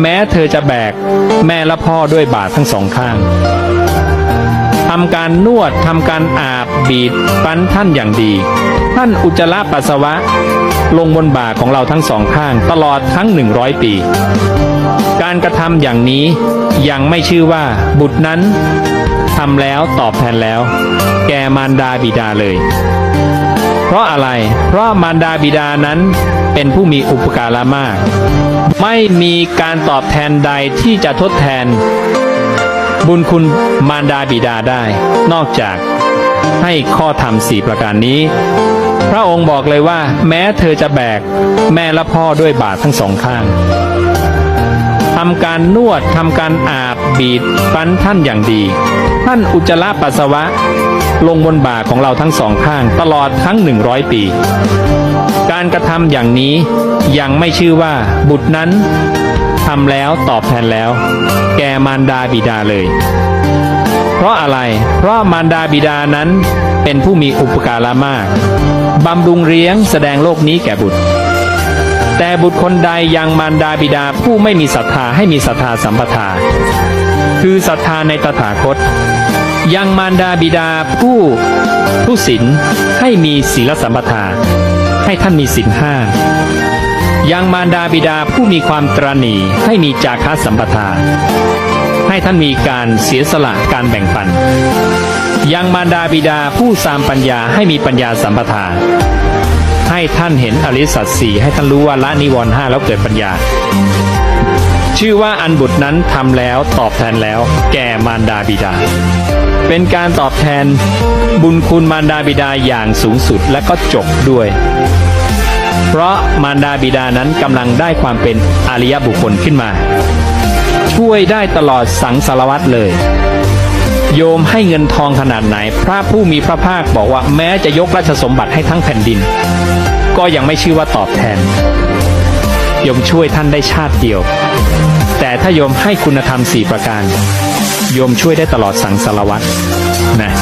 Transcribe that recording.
แม้เธอจะแบกแม่และพ่อด้วยบาททั้งสองข้างทำการนวดทำการอาบบีบปั้นท่านอย่างดี ท่านอุจจาระปัสสาวะ ลงบนบ่าของเราทั้งสองข้างตลอดทั้งหนึ่งร้อยปี การกระทำอย่างนี้ยังไม่ชื่อว่า บุตรนั้นทำแล้วตอบแทนแล้ว แกมารดาบิดาเลย เพราะอะไร เพราะมารดาบิดานั้นเป็นผู้มีอุปการะมาก ไม่มีการตอบแทนใดที่จะทดแทน บุญคุณมารดาบิดาได้ นอกจากให้ข้อธรรมสี่ประการนี้ พระองค์บอกเลยว่า แม้เธอจะแบก แม่และพ่อด้วยบาททั้งสองข้างทำการนวดทำการอาบบีบปั้นท่านอย่างดี ท่านอุจจาระปัสสาวะ ลงบนบ่าของเราทั้งสองข้างตลอดทั้งหนึ่งร้อยปี การกระทำอย่างนี้ยังไม่ชื่อว่า บุตรนั้นทำแล้วตอบแทนแล้ว แกมารดาบิดาเลย เพราะอะไร เพราะมารดาบิดานั้นเป็นผู้มีอุปการะมากบำรุงเลี้ยงแสดงโลกนี้แก่บุตร แต่บุตรคนใดยังมารดาบิดาผู้ไม่มีศรัทธาให้มีศรัทธาสัมปทา คือศรัทธาในตถาคต ยังมารดาบิดาผู้ผู้ศีลให้มีศีลสัมปทา ให้ท่านมีศีลห้ายังมารดาบิดาผู้มีความตรณีให้มีจาคะสัมปทา ให้ท่านมีการเสียสละการแบ่งปัน ยังมารดาบิดาผู้สามปัญญาให้มีปัญญาสัมปทา ให้ท่านเห็นอริสัจสี่ให้ท่านรู้ว่าละนิวรณ์ห้าแล้วเกิดปัญญา ชื่อว่าอันบุตรนั้นทำแล้วตอบแทนแล้ว แก่มารดาบิดา เป็นการตอบแทนบุญคุณมารดาบิดาอย่างสูงสุดและก็จบด้วย เพราะมารดาบิดานั้นกำลังได้ความเป็นอริยบุคคลขึ้นมา ช่วยได้ตลอดสังสารวัตรเลย โยมให้เงินทองขนาดไหน พระผู้มีพระภาคบอกว่าแม้จะยกราชสมบัติให้ทั้งแผ่นดิน ก็ยังไม่ชื่อว่าตอบแทน ยมช่วยท่านได้ชาติเดียว แต่ถ้าโยมให้คุณธรรมสี่ประการ โยมช่วยได้ตลอดสังสารวัตรนะ